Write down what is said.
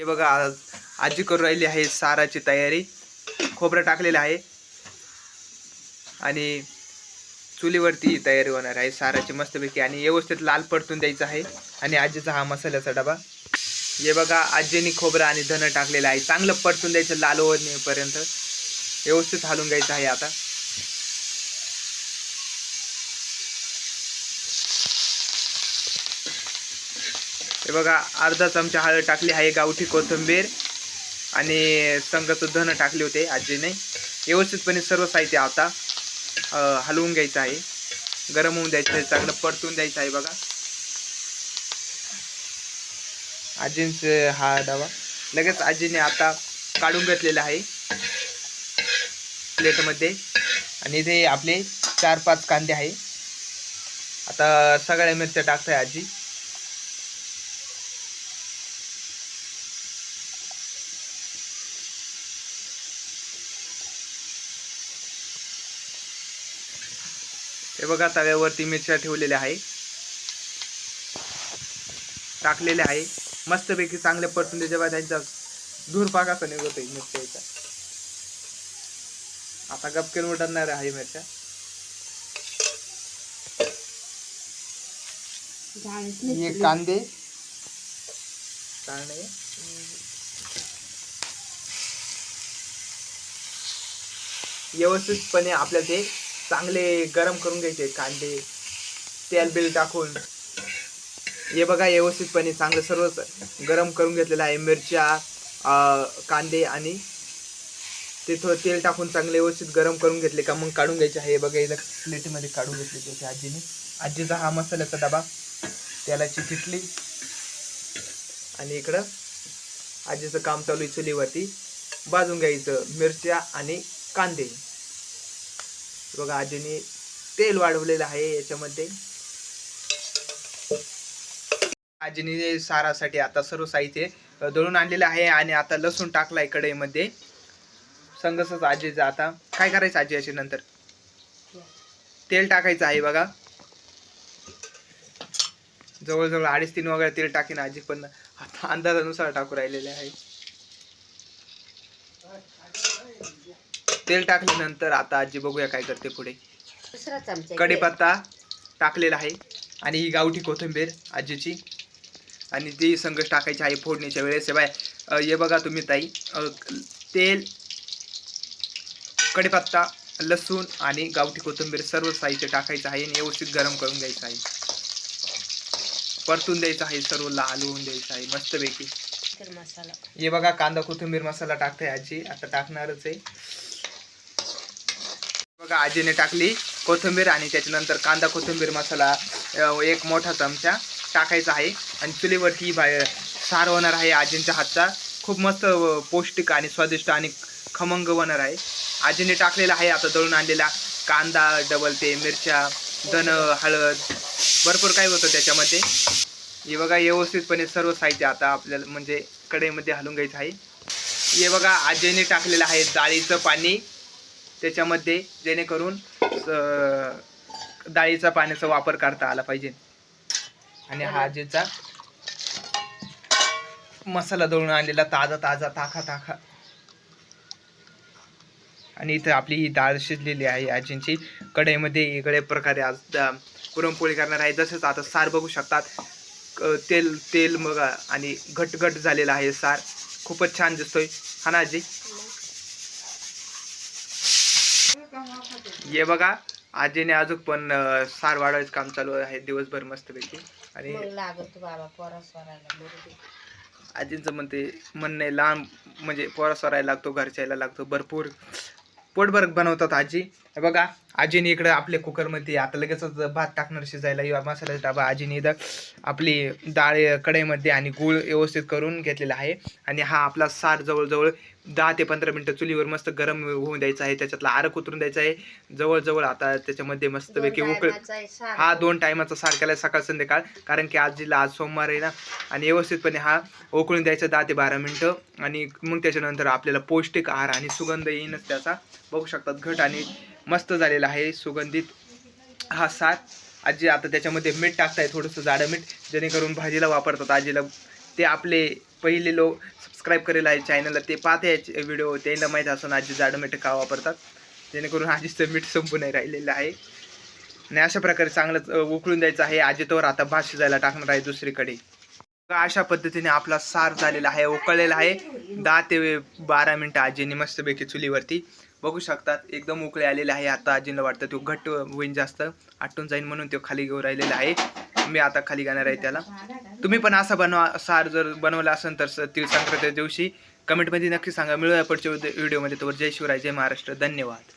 हे बघा आज आजी करून राहिली आहे साराची तयारी. खोबरं टाकलेलं आहे. आणि चुलीवरती तयारी होणार आहे साराची मस्तपैकी. आणि व्यवस्थित लाल परतून द्यायचं आहे. आणि आजीचा हा मसाल्याचा डबा. हे बघा आजीने खोबरं आणि धनं टाकलेलं आहे. चांगलं परतून द्यायचं लाल होण्यापर्यंत व्यवस्थित हालून घ्यायचं आहे आता. हे बघा अर्धा चमचा हळद टाकली आहे गावठी कोथिंबीर आणि संघाचं धन टाकले होते आजीने. व्यवस्थितपणे सर्व साहित्य आता हलवून घ्यायचं आहे. गरम होऊन द्यायचं आहे चांगलं परतून द्यायचं आहे बघा. आजींचं हा डबा. लगेच आजीने आता काढून घेतलेला आहे प्लेटमध्ये. आणि इथे आपले चार पाच कांदे आहे. आता सगळ्या मिरच्या टाकत आहे आजी. हे बघा तव्यावरती मिरच्या ठेवलेल्या आहे. टाकलेले आहे. मस्तपैकी चांगले परतून जेव्हा त्यांचा धूर पाकाचा निघतोय मिरच्याचा. आता गपकेन उडणार आहे मिरच्या. हे कांदे. कांदे. व्यवस्थितपणे आपल्याला ते चांगले गरम करून घ्यायचे कांदे तेल बिल टाकून. हे बघा व्यवस्थितपणे चांगलं सर्व गरम करून घेतलेलं आहे. मिरच्या कांदे आणि ते थोडं तेल टाकून चांगले व्यवस्थित गरम करून घेतले का मग काढून घ्यायचे. आहे हे बघा इथं प्लेटमध्ये काढून घेतले त्याच्या आजीने. आजीचा हा मसाल्याचा डबा. तेलाची किटली आणि इकडं आजीचं काम चालू आहे चुलीवरती. भाजून घ्यायचं मिरच्या आणि कांदे. बघा आजीने तेल वाढवलेलं आहे याच्यामध्ये. आजीने सारासाठी आता सर्व साहित्य दळून आणलेलं आहे आणि आता लसूण टाकलाय कढईमध्ये. संगसच आजीचं आता काय करायचं आजी याच्या नंतर? तेल टाकायचं आहे बघा. जवळजवळ अडीच तीन वगैरे तेल टाकेन आजी पण आता अंदाजानुसार टाकू राहिलेले आहे. तेल टाकल्यानंतर आता आजी बघूया काय करते पुढे. दुसरा चमचा कढीपत्ता टाकलेला आहे आणि ही गावठी कोथिंबीर आजीची. आणि ती संघ टाकायची आहे फोडणीच्या वेळेस. हे बाय हे बघा तुम्ही ताई अ, तेल कढीपत्ता लसूण आणि गावठी कोथिंबीर सर्व साहित्य टाकायचं आहे आणि व्यवस्थित गरम करून घ्यायचं आहे. परतून द्यायचं आहे सर्व लाल होऊन द्यायचं आहे मस्तपैकी. तर मसाला. हे बघा कांदा कोथिंबीर मसाला टाकते आजी. आता टाकणारच आहे. बघा आजीने टाकली कोथिंबीर आणि त्याच्यानंतर कांदा कोथिंबीर मसाला एक मोठा चमचा टाकायचा आहे. आणि चुलीवरती बाहेर सार होणार आहे आजींच्या हातचा. खूप मस्त पौष्टिक आणि स्वादिष्ट आणि खमंग होणार आहे. आजीने टाकलेला आहे आता दळून आणलेला कांदा डबल ते मिरच्या धन हळद भरपूर काय होतं त्याच्यामध्ये. हे बघा व्यवस्थितपणे सर्व साहित्य आता आपल्याला म्हणजे कढईमध्ये हलून घ्यायचं आहे. हे बघा आजीने टाकलेलं आहे डाळीचं पाणी. त्याच्यामध्ये जेणेकरून डाळीचा पाण्याचा वापर करता आला पाहिजे. आणि हा आजीचा मसाला दळून आणलेला ताजा ताजा ताखा ताखा. आणि इथं आपली ही डाळ शिजलेली आहे. आजींची कढईमध्ये वेगळ्या प्रकारे आज पुरणपोळी करणार आहे. जसंच आता सार बघू शकतात. तेल तेल मग आणि घट घट झालेला आहे सार. खूपच छान दिसतोय. हा ना आजी? ये बघा आजीने अजून पण सार वाढवायचं काम चालू आहे दिवसभर मस्तपैकी. आणि लागत बाबा. आजींचं म्हणते म्हणणं लहान म्हणजे पोरा सोरायला लागतो घरच्याला लागतो भरपूर पोटभर बनवतात आजी. हे बघा आजीने इकडं आपल्या कुकरमध्ये आता लगेचच भात टाकणार शिजायला किंवा मसाल्याचा डबा आजीने इथं आपली डाळ कढईमध्ये आणि गूळ व्यवस्थित करून घेतलेला आहे. आणि हा आपला सार जवळजवळ दहा ते पंधरा मिनटं चुलीवर मस्त गरम होऊन द्यायचा आहे त्याच्यातला आरक उतरून द्यायचा आहे. जवळजवळ आता त्याच्यामध्ये मस्तपैकी उकळ. हा दोन टायमाचा सार केला सकाळ संध्याकाळ. कारण की आजीला आज सोमवार आहे ना आणि व्यवस्थितपणे हा उकळून द्यायचा दहा ते बारा मिनटं. आणि मग त्याच्यानंतर आपल्याला पौष्टिक आहार आणि सुगंध येईनच त्याचा. बघू शकतात घट आणि मस्त झालेला आहे सुगंधित हा सार. आजी आता त्याच्यामध्ये मीठ टाकताय थोडंसं जाडं मीठ. जेणेकरून भाजीला वापरतात आजीला. ते आपले पहिले लोक सबस्क्राईब करेल आहे चॅनलला ते पाहते व्हिडिओ त्यांना माहीत असून आजी जाडं मीठ का वापरतात. जेणेकरून आजीचं मीठ संपू नाही राहिलेलं आहे. आणि अशा प्रकारे चांगलं उकळून द्यायचं आहे. आजी तोवर आता भात शिजायला टाकणार आहे दुसरीकडे. अशा पद्धतीने आपला सार झालेला आहे उकळलेला आहे. दहा ते बारा मिनटं आजीने मस्तपैकी चुलीवरती बघू शकतात. एकदम उकळे आलेले आहे. आता आजीला वाटतं तो घट्ट होईन जास्त. आटून जाईन म्हणून तो खाली घेऊन राहिलेला आहे. मी आता खाली गाणार आहे त्याला. तुम्ही पण असा बनवा सार जर बनवला असेल तर स- तिळ संक्रांतीच्या दिवशी कमेंटमध्ये नक्की सांगा. मिळूया पुढच्या व्हिडिओमध्ये तोवर जय शिवराय जय महाराष्ट्र. धन्यवाद.